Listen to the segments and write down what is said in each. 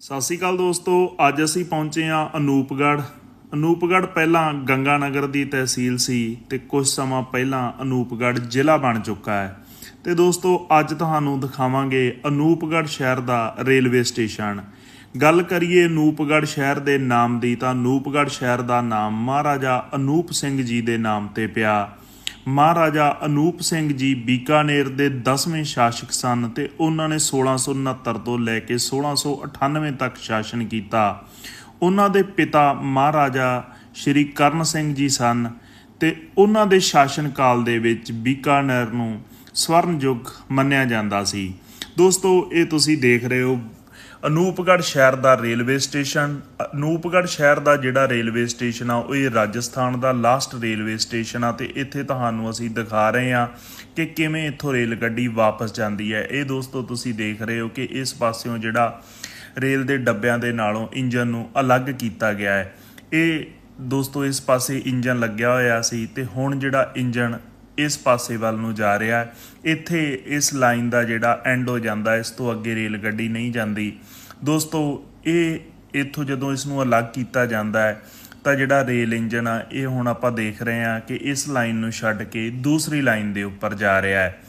ਸਤਿ ਸ਼੍ਰੀ ਅਕਾਲ ਦੋਸਤੋ, ਅੱਜ ਅਸੀਂ ਪਹੁੰਚੇ ਹਾਂ ਅਨੂਪਗੜ੍ਹ। ਅਨੂਪਗੜ੍ਹ ਪਹਿਲਾਂ ਗੰਗਾਨਗਰ ਦੀ ਤਹਿਸੀਲ ਸੀ ਤੇ ਕੁਝ ਸਮਾਂ ਪਹਿਲਾਂ ਅਨੂਪਗੜ੍ਹ ਜ਼ਿਲ੍ਹਾ ਬਣ ਚੁੱਕਾ ਹੈ। ਤੇ ਦੋਸਤੋ, ਅੱਜ ਤੁਹਾਨੂੰ ਦਿਖਾਵਾਂਗੇ ਅਨੂਪਗੜ੍ਹ ਸ਼ਹਿਰ ਦਾ ਰੇਲਵੇ ਸਟੇਸ਼ਨ। ਗੱਲ ਕਰੀਏ ਅਨੂਪਗੜ੍ਹ ਸ਼ਹਿਰ ਦੇ ਨਾਮ ਦੀ ਤਾਂ ਅਨੂਪਗੜ੍ਹ ਸ਼ਹਿਰ ਦਾ ਨਾਮ ਮਹਾਰਾਜਾ ਅਨੂਪ ਸਿੰਘ ਜੀ ਦੇ ਨਾਮ ਤੇ ਪਿਆ। ਮਹਾਰਾਜਾ ਅਨੂਪ ਸਿੰਘ ਜੀ ਬੀਕਾਨੇਰ ਦੇ 10ਵੇਂ ਸ਼ਾਸਕ ਸਨ ਤੇ ਉਹਨਾਂ ਨੇ 1669 ਤੋਂ ਲੈ ਕੇ 1698 ਤੱਕ ਸ਼ਾਸਨ ਕੀਤਾ। ਉਹਨਾਂ ਦੇ ਪਿਤਾ ਮਹਾਰਾਜਾ ਸ਼੍ਰੀ ਕਰਨ ਸਿੰਘ ਜੀ ਸਨ ਤੇ ਉਹਨਾਂ ਦੇ ਸ਼ਾਸਨ ਕਾਲ ਦੇ ਵਿੱਚ ਬੀਕਾਨੇਰ ਨੂੰ ਸਵਰਨ ਯੁੱਗ ਮੰਨਿਆ ਜਾਂਦਾ ਸੀ। ਦੋਸਤੋ, ਇਹ ਤੁਸੀਂ ਦੇਖ ਰਹੇ ਹੋ ਅਨੂਪਗੜ੍ਹ ਸ਼ਹਿਰ ਦਾ ਰੇਲਵੇ ਸਟੇਸ਼ਨ, ਅਨੂਪਗੜ੍ਹ ਸ਼ਹਿਰ ਦਾ ਜਿਹੜਾ ਰੇਲਵੇ ਸਟੇਸ਼ਨ ਆ, ਉਹ ਇਹ ਰਾਜਸਥਾਨ ਦਾ ਲਾਸਟ ਰੇਲਵੇ ਸਟੇਸ਼ਨ ਆ, ਤੇ ਇੱਥੇ ਤੁਹਾਨੂੰ ਅਸੀਂ ਦਿਖਾ ਰਹੇ ਹਾਂ ਕਿ ਕਿਵੇਂ ਇੱਥੋਂ ਰੇਲ ਗੱਡੀ ਵਾਪਸ ਜਾਂਦੀ ਹੈ। ਇਹ ਦੋਸਤੋ, ਤੁਸੀਂ ਦੇਖ ਰਹੇ ਹੋ ਕਿ ਇਸ ਪਾਸਿਓਂ ਜਿਹੜਾ ਰੇਲ ਦੇ ਡੱਬਿਆਂ ਦੇ ਨਾਲੋਂ ਇੰਜਨ ਨੂੰ ਅਲੱਗ ਕੀਤਾ ਗਿਆ ਹੈ। ਇਹ ਦੋਸਤੋ, ਇਸ ਪਾਸੇ ਇੰਜਨ ਲੱਗਿਆ ਹੋਇਆ ਸੀ ਤੇ ਹੁਣ ਜਿਹੜਾ ਇੰਜਨ ਇਸ ਪਾਸੇ ਵੱਲ ਨੂੰ ਜਾ ਰਿਹਾ ਹੈ। ਇੱਥੇ ਇਸ ਲਾਈਨ ਦਾ ਜਿਹੜਾ ਐਂਡ ਹੋ ਜਾਂਦਾ, ਇਸ ਤੋਂ ਅੱਗੇ ਰੇਲ ਗੱਡੀ ਨਹੀਂ ਜਾਂਦੀ। ਦੋਸਤੋ, ਇਹ ਇੱਥੋਂ ਜਦੋਂ ਇਸ ਨੂੰ ਅਲੱਗ ਕੀਤਾ ਜਾਂਦਾ ਹੈ, ਤਾਂ ਜਿਹੜਾ ਰੇਲ ਇੰਜਨ ਆ, ਇਹ ਹੁਣ ਆਪਾਂ ਦੇਖ ਰਹੇ ਹਾਂ ਕਿ ਇਸ ਲਾਈਨ ਨੂੰ ਛੱਡ ਕੇ ਦੂਸਰੀ ਲਾਈਨ ਦੇ ਉੱਪਰ ਜਾ ਰਿਹਾ ਹੈ।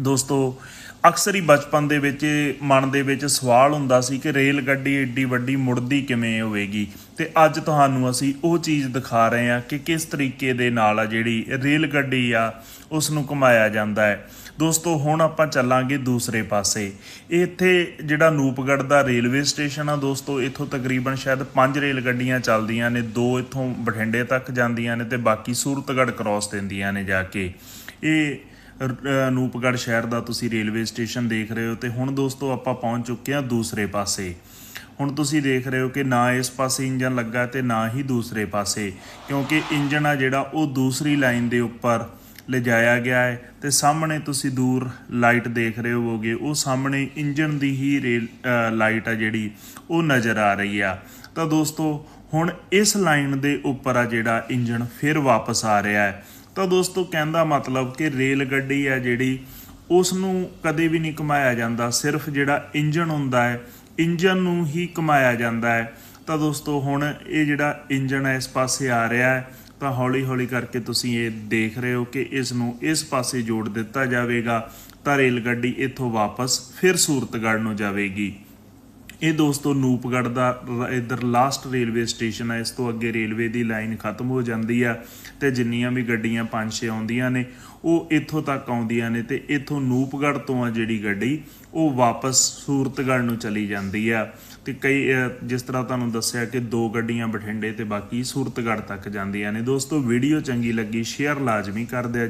ਦੋਸਤੋ ਅਕਸਰ ਹੀ ਬਚਪਨ ਦੇ ਵਿੱਚ, ਮਨ ਦੇ ਵਿੱਚ ਸਵਾਲ ਹੁੰਦਾ ਸੀ ਕਿ ਰੇਲ ਗੱਡੀ ਏਡੀ ਵੱਡੀ ਮੁੜਦੀ ਕਿਵੇਂ ਹੋਵੇਗੀ? ਤੇ ਅੱਜ ਤੁਹਾਨੂੰ ਅਸੀਂ ਉਹ ਚੀਜ਼ ਦਿਖਾ ਰਹੇ ਹਾਂ ਕਿ ਕਿਸ ਤਰੀਕੇ ਦੇ ਨਾਲ ਆ ਜਿਹੜੀ ਰੇਲ ਗੱਡੀ ਆ ਉਸ ਨੂੰ ਘੁਮਾਇਆ ਜਾਂਦਾ ਹੈ। ਦੋਸਤੋ, ਹੁਣ ਆਪਾਂ ਚੱਲਾਂਗੇ ਦੂਸਰੇ ਪਾਸੇ। ਇੱਥੇ ਜਿਹੜਾ ਨੂਪਗੜ੍ਹ ਦਾ ਰੇਲਵੇ ਸਟੇਸ਼ਨ ਆ, ਦੋਸਤੋ, ਇੱਥੋਂ ਤਕਰੀਬਨ ਸ਼ਾਇਦ ਪੰਜ ਰੇਲ ਗੱਡੀਆਂ ਚੱਲਦੀਆਂ ਨੇ, ਦੋ ਇੱਥੋਂ ਬਠਿੰਡੇ ਤੱਕ ਜਾਂਦੀਆਂ ਨੇ ਤੇ ਬਾਕੀ ਸੂਰਤਗੜ੍ਹ ਕ੍ਰਾਸ ਦਿੰਦੀਆਂ ਨੇ ਜਾ ਕੇ। ਇਹ ਰ- ਸ਼ਹਿਰ ਦਾ ਤੁਸੀਂ ਰੇਲਵੇ ਸਟੇਸ਼ਨ ਦੇਖ ਰਹੇ ਹੋ ਤੇ ਹੁਣ ਦੋਸਤੋ ਆਪਾਂ ਪਹੁੰਚ ਚੁੱਕੇ ਹਾਂ ਦੂਸਰੇ ਪਾਸੇ। ਹੁਣ ਤੁਸੀਂ ਦੇਖ ਰਹੇ ਹੋ ਕਿ ਨਾ ਇਸ ਪਾਸੇ ਇੰਜਨ ਲੱਗਾ ਤੇ ਨਾ ਹੀ ਦੂਸਰੇ ਪਾਸੇ, ਕਿਉਂਕਿ ਇੰਜਨ ਆ ਜਿਹੜਾ ਉਹ ਦੂਸਰੀ ਲਾਈਨ ਦੇ ਉੱਪਰ ਲਿਜਾਇਆ ਗਿਆ ਹੈ ਤੇ ਸਾਹਮਣੇ ਤੁਸੀਂ ਦੂਰ ਲਾਈਟ ਦੇਖ ਰਹੇ ਹੋਵੋਗੇ, ਉਹ ਸਾਹਮਣੇ ਇੰਜਨ ਦੀ ਹੀ ਰੇਲ ਲਾਈਟ ਆ ਜਿਹੜੀ, ਉਹ ਨਜ਼ਰ ਆ ਰਹੀ ਆ। ਤਾਂ ਦੋਸਤੋ, ਹੁਣ ਇਸ ਲਾਈਨ ਦੇ ਉੱਪਰ ਆ ਜਿਹੜਾ ਇੰਜਨ ਫਿਰ ਵਾਪਸ ਆ ਰਿਹਾ ਹੈ। ਤਾਂ ਦੋਸਤੋ ਕਹਿੰਦਾ ਮਤਲਬ ਕਿ ਰੇਲ ਗੱਡੀ ਆ ਜਿਹੜੀ ਉਸ ਨੂੰ ਕਦੇ ਵੀ ਨਹੀਂ ਘੁਮਾਇਆ ਜਾਂਦਾ, ਸਿਰਫ ਜਿਹੜਾ ਇੰਜਨ ਹੁੰਦਾ ਹੈ ਇੰਜਨ ਨੂੰ ਹੀ ਘੁਮਾਇਆ ਜਾਂਦਾ ਹੈ। ਤਾਂ ਦੋਸਤੋ ਹੁਣ ਇਹ ਜਿਹੜਾ ਇੰਜਨ ਹੈ, ਇਸ ਪਾਸੇ ਆ ਰਿਹਾ ਹੈ, ਤਾਂ ਹੌਲੀ ਹੌਲੀ ਕਰਕੇ ਤੁਸੀਂ ਇਹ ਦੇਖ ਰਹੇ ਹੋ ਕਿ ਇਸ ਨੂੰ ਇਸ ਪਾਸੇ ਜੋੜ ਦਿੱਤਾ ਜਾਵੇਗਾ, ਤਾਂ ਰੇਲ ਗੱਡੀ ਇੱਥੋਂ ਵਾਪਸ ਫਿਰ ਸੂਰਤਗੜ੍ਹ ਨੂੰ ਜਾਵੇਗੀ। ਇਹ ਦੋਸਤੋ ਨੂਪਗੜ੍ਹ ਦਾ ਰ- ਲਾਸਟ ਰੇਲਵੇ ਸਟੇਸ਼ਨ ਹੈ ਇਸ ਤੋਂ ਅੱਗੇ ਰੇਲਵੇ ਦੀ ਲਾਈਨ ਖਤਮ ਹੋ ਜਾਂਦੀ ਆ ਤੇ ਜਿੰਨੀਆਂ ਵੀ ਗੱਡੀਆਂ ਪੰਜ ਛੇ ਆਉਂਦੀਆਂ ਨੇ, ਉਹ ਇੱਥੋਂ ਤੱਕ ਆਉਂਦੀਆਂ ਨੇ ਤੇ ਇੱਥੋਂ ਨੂਪਗੜ੍ਹ ਤੋਂ ਆ ਜਿਹੜੀ ਗੱਡੀ, ਉਹ ਵਾਪਸ ਸੂਰਤਗੜ੍ਹ ਨੂੰ ਚਲੀ ਜਾਂਦੀ ਆ। ਤੇ ਕਈ ਜਿਸ ਤਰ੍ਹਾਂ ਤੁਹਾਨੂੰ ਦੱਸਿਆ ਕਿ ਦੋ ਗੱਡੀਆਂ ਬਠਿੰਡੇ ਤੇ ਬਾਕੀ ਸੂਰਤਗੜ੍ਹ ਤੱਕ ਜਾਂਦੀਆਂ ਨੇ। ਦੋਸਤੋ ਵੀਡੀਓ ਚੰਗੀ ਲੱਗੀ ਸ਼ੇਅਰ ਲਾਜ਼ਮੀ ਕਰ ਦਿਆ